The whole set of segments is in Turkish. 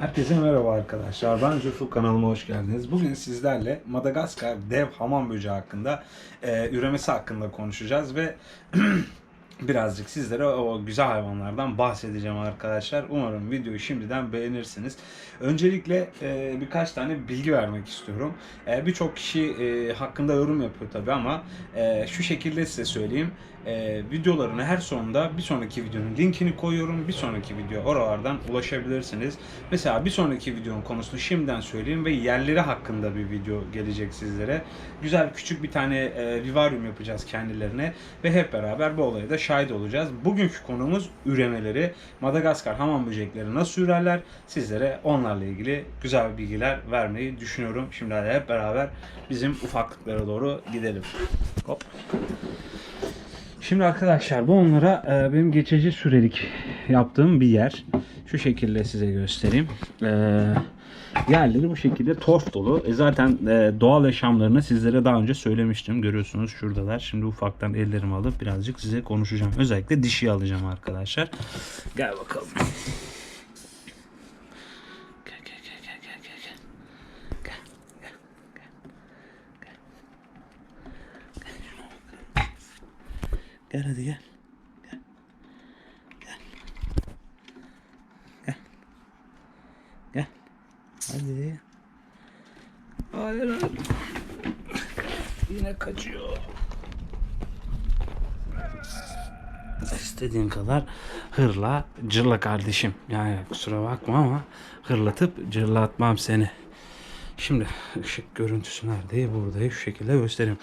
Herkese merhaba arkadaşlar. Ben Zülfü kanalıma hoş geldiniz. Bugün sizlerle Madagaskar dev hamam böceği hakkında, e, üremesi hakkında konuşacağız ve birazcık sizlere o güzel hayvanlardan bahsedeceğim arkadaşlar. Umarım videoyu şimdiden beğenirsiniz. Öncelikle e, birkaç tane bilgi vermek istiyorum. E, Birçok kişi e, hakkında yorum yapıyor tabi ama e, şu şekilde size söyleyeyim. E, videolarını her sonunda bir sonraki videonun linkini koyuyorum. Bir sonraki video oralardan ulaşabilirsiniz. Mesela bir sonraki videonun konusunu şimdiden söyleyeyim ve yerleri hakkında bir video gelecek sizlere. Güzel küçük bir tane e, vivarium yapacağız kendilerine ve hep beraber bu olaya da şahit olacağız. Bugünkü konumuz üremeleri. Madagaskar hamam böcekleri nasıl ürerler? Sizlere onlarla ilgili güzel bilgiler vermeyi düşünüyorum. Şimdi hadi hep beraber bizim ufaklıklara doğru gidelim. Hop. Şimdi arkadaşlar bu onlara e, benim geçici sürelik yaptığım bir yer. Şu şekilde size göstereyim. E, yerleri bu şekilde torf dolu. E, zaten e, doğal yaşamlarını sizlere daha önce söylemiştim. Görüyorsunuz şuradalar. Şimdi ufaktan ellerimi alıp birazcık size konuşacağım. Özellikle dişi alacağım arkadaşlar. Gel bakalım. Gel gel gel gel gel gel. gel. Gel, gel, gel, gel. Gel hadi gel. Gel. Gel. Gel. Gel. Hayır hayır. Yine kaçıyor. İstediğin kadar hırla, cırla kardeşim. Yani kusura bakma ama hırlatıp cırlatmam seni. Şimdi ışık görüntüsü nerede? Burada şu şekilde göstereyim.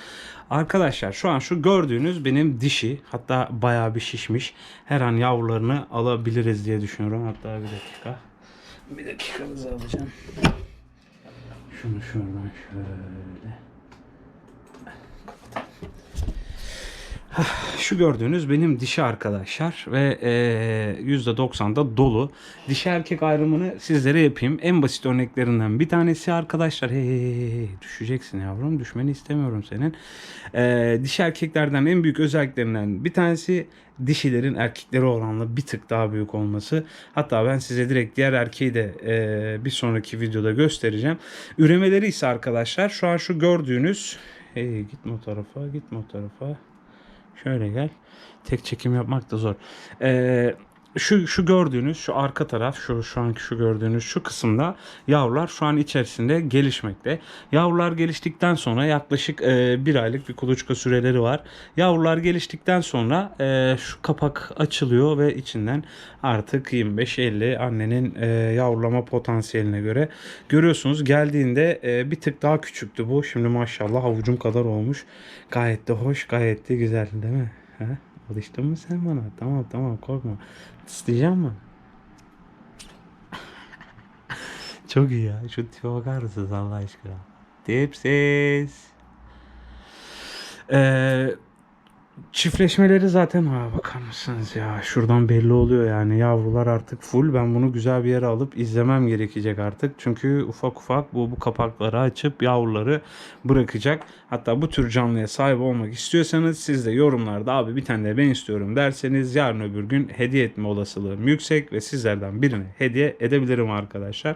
Arkadaşlar şu an şu gördüğünüz benim dişi. Hatta bayağı bir şişmiş. Her an yavrularını alabiliriz diye düşünüyorum. Hatta bir dakika. Bir dakikanızı alacağım. Şunu şuradan şöyle. Şu gördüğünüz benim dişi arkadaşlar ve e, %90'da dolu. Dişi erkek ayrımını sizlere yapayım. En basit örneklerinden bir tanesi arkadaşlar. Hey, hey, hey, düşeceksin yavrum. Düşmeni istemiyorum senin. E, dişi erkeklerden en büyük özelliklerinden bir tanesi dişilerin erkeklere oranla bir tık daha büyük olması. Hatta ben size direkt diğer erkeği de e, bir sonraki videoda göstereceğim. Üremeleri ise arkadaşlar şu an şu gördüğünüz Hey gitme o tarafa gitme o tarafa. Şöyle gel. Tek çekim yapmak da zor. Ee, şu şu gördüğünüz şu arka taraf şu şu anki şu gördüğünüz şu kısımda yavrular şu an içerisinde gelişmekte. Yavrular geliştikten sonra yaklaşık e, bir aylık bir kuluçka süreleri var. Yavrular geliştikten sonra e, şu kapak açılıyor ve içinden artık 25-50 annenin e, yavrulama potansiyeline göre görüyorsunuz geldiğinde e, bir tık daha küçüktü bu. Şimdi maşallah avucum kadar olmuş. Gayet de hoş, gayet de güzel değil mi? Ha? Alıştın mı sen bana? Tamam tamam korkma. Tıslayacağım mı? Çok iyi ya. Şu tipe bakar mısınız Allah aşkına? Dipsiz. Ee, çiftleşmeleri zaten ha bakar mısınız ya? Şuradan belli oluyor yani. Yavrular artık full. Ben bunu güzel bir yere alıp izlemem gerekecek artık. Çünkü ufak ufak bu bu kapakları açıp yavruları bırakacak. Hatta bu tür canlıya sahip olmak istiyorsanız siz de yorumlarda abi bir tane de ben istiyorum. derseniz yarın öbür gün hediye etme olasılığım yüksek ve sizlerden birini hediye edebilirim arkadaşlar.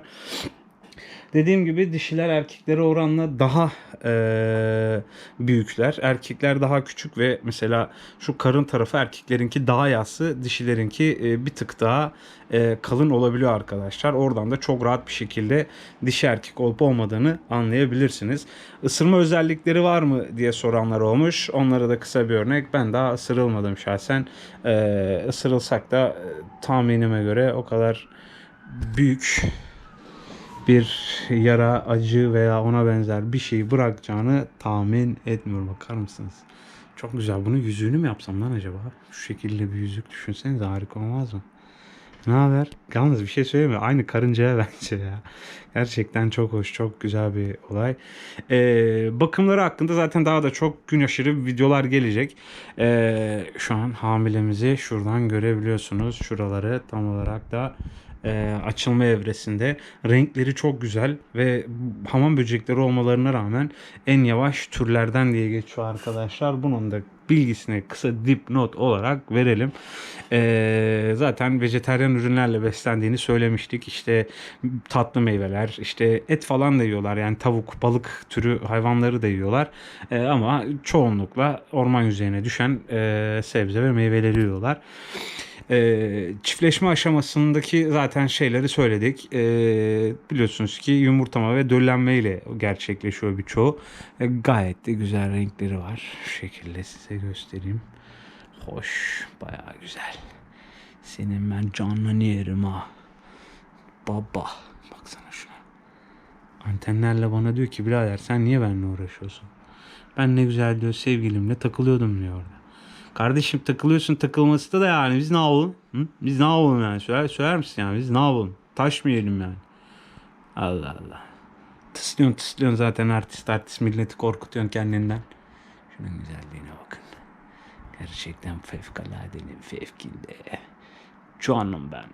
Dediğim gibi dişiler erkeklere oranla daha eee, büyükler. Erkekler daha küçük ve mesela şu karın tarafı erkeklerinki daha yassı, dişilerinki eee, bir tık daha eee, kalın olabiliyor arkadaşlar. Oradan da çok rahat bir şekilde dişi erkek olup olmadığını anlayabilirsiniz. Isırma özellikleri var mı diye soranlar olmuş. Onlara da kısa bir örnek. Ben daha ısırılmadım şahsen. Eee ısırılsak da tahminime göre o kadar büyük bir yara, acı veya ona benzer bir şey bırakacağını tahmin etmiyorum. Bakar mısınız? Çok güzel. Bunu yüzüğünü mü yapsam lan acaba? Şu şekilde bir yüzük düşünsenize harika olmaz mı? Ne haber? Yalnız bir şey söyleyeyim mi? Aynı karıncaya bence ya. Gerçekten çok hoş, çok güzel bir olay. Ee, bakımları hakkında zaten daha da çok gün aşırı videolar gelecek. Ee, şu an hamilemizi şuradan görebiliyorsunuz. Şuraları tam olarak da e, açılma evresinde. Renkleri çok güzel ve hamam böcekleri olmalarına rağmen en yavaş türlerden diye geçiyor arkadaşlar. Bunun da bilgisini kısa dipnot olarak verelim. Ee, zaten vejetaryen ürünlerle beslendiğini söylemiştik. İşte tatlı meyveler, işte et falan da yiyorlar. Yani tavuk, balık türü hayvanları da yiyorlar. Ee, ama çoğunlukla orman yüzeyine düşen e, sebze ve meyveleri yiyorlar. Ee, çiftleşme aşamasındaki zaten şeyleri söyledik. Ee, biliyorsunuz ki yumurtlama ve döllenme ile gerçekleşiyor birçoğu. Ee, gayet de güzel renkleri var. Şu şekilde size göstereyim. Hoş, bayağı güzel. Senin ben canını yerim ha. Baba, baksana şuna. Antenlerle bana diyor ki birader sen niye benimle uğraşıyorsun? Ben ne güzel diyor sevgilimle takılıyordum diyor orada. Kardeşim takılıyorsun takılması da yani biz ne yapalım? Hı? Biz ne yapalım yani? Söyler, söyler misin yani? Biz ne yapalım? Taş mı yiyelim yani? Allah Allah. Tıslıyorsun tıslıyorsun zaten artist artist milleti korkutuyorsun kendinden. Şunun güzelliğine bakın. Gerçekten fevkaladenin fevkinde. Canım ben.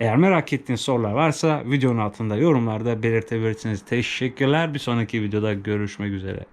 Eğer merak ettiğiniz sorular varsa videonun altında yorumlarda belirtebilirsiniz. Teşekkürler. Bir sonraki videoda görüşmek üzere.